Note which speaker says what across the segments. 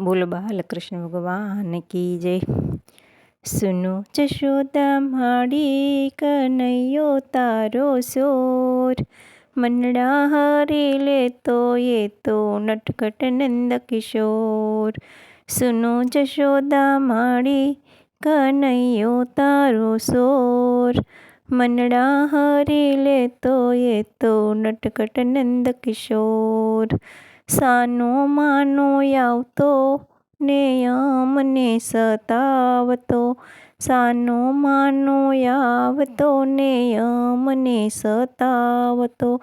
Speaker 1: બોલ બાલકૃષ્ણ ભગવાન કી જય સુનો જશોદા માડી કનૈયો તારો સોર મનડા હરી લેતો એ તો નટખટ નંદ કિશોર સુનો જશોદા માડી કનૈયો તારો સોર મનડા હરી લેતો એ તો નટખટ નંદ કિશોર સાનો માનો આવતો, ને અમને સતાવતો. સાનો માનો આવતો, ને અમને સતાવતો.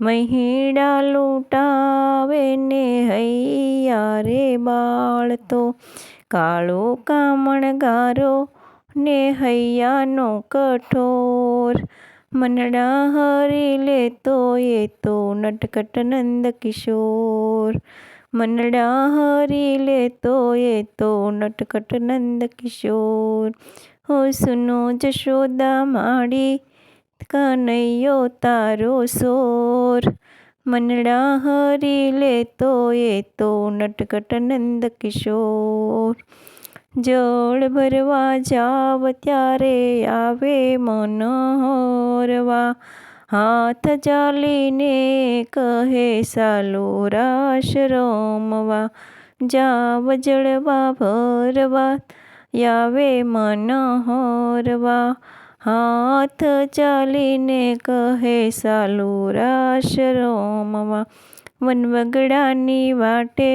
Speaker 1: મહિડા લૂંટાવે, ને હૈયા રે બાળતો. કાળો કામણગારો, ને હૈયાનો કઠોર મનડા હરી લેતો એ તો નટકટ નંદ કિશોર. મનડા હરી લેતો એ તો નટકટ નંદ કિશોર. હો સુનો જશોદા માડી કનૈયો તારો સોર. મનડા હરી લેતો એ તો નટકટ નંદ કિશોર. જળ ભરવા જાવ ત્યારે આવે મનોહરવા હાથ ચાલીને કહે સાલો રાશ રમવા જાવ જળવા ભરવા આવે મનોહરવા હાથ ચાલીને કહે સાલો રાશ રમવા વનવગડાની વાટે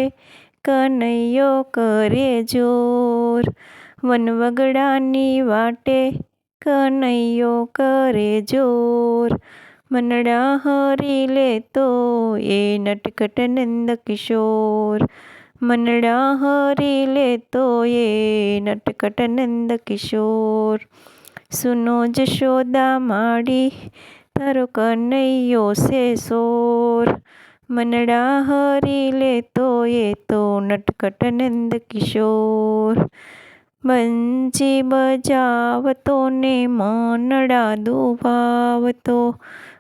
Speaker 1: કનૈયો કરે જોર વનવગડાની વાટે કનૈયો કરે જોર. મનડા હરી લેતો એ નટકટ નંદ કિશોર. મનડા હરી લેતો એ નટકટ નંદ કિશોર. સુનો જશોદા માડી, તારો કનૈયો સે સોર. મનડા હરી લેતો એ તો નટખટ નંદ કિશોર બંસી બજાવતો ને મનડા દુભાવતો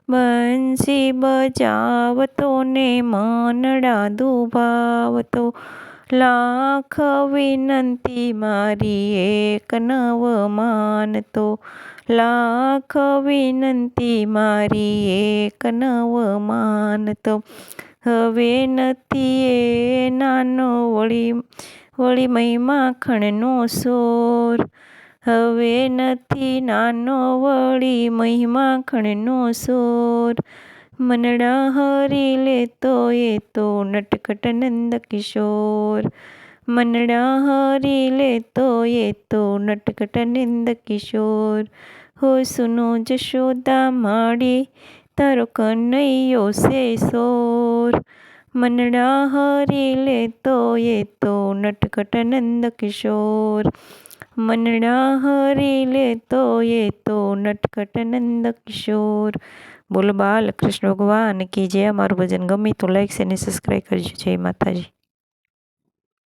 Speaker 1: બંસી બજાવતો ને મનડા દુભાવતો લાખ વિનંતી, મારી એક નવ માનતો. લાખ વિનંતી, મારી એક નવ માનતો. હવે નથી એ નાનો વળી વળી મહી માખણનો સોર. હવે નથી નાનો વળી મહી માખણનો સોર. मनना हरी ले तो ये तो नटखट नंद किशोर। मनड़ा हरी ले तो ये तो नटखट नंद किशोर। हो सुनो जशोदा माड़ी, तारो कन्हैयो से सोर। मनड़ा हरी ले तो ये तो नटखट नंद किशोर। मनना हरी ले तो ये तो नटखट नंद किशोर। બોલ બાલ, કૃષ્ણ ભગવાન, કે જે અમારું ભજન ગમે તો લાઈક અને સબસ્ક્રાઈબ કરજો. જય માતાજી.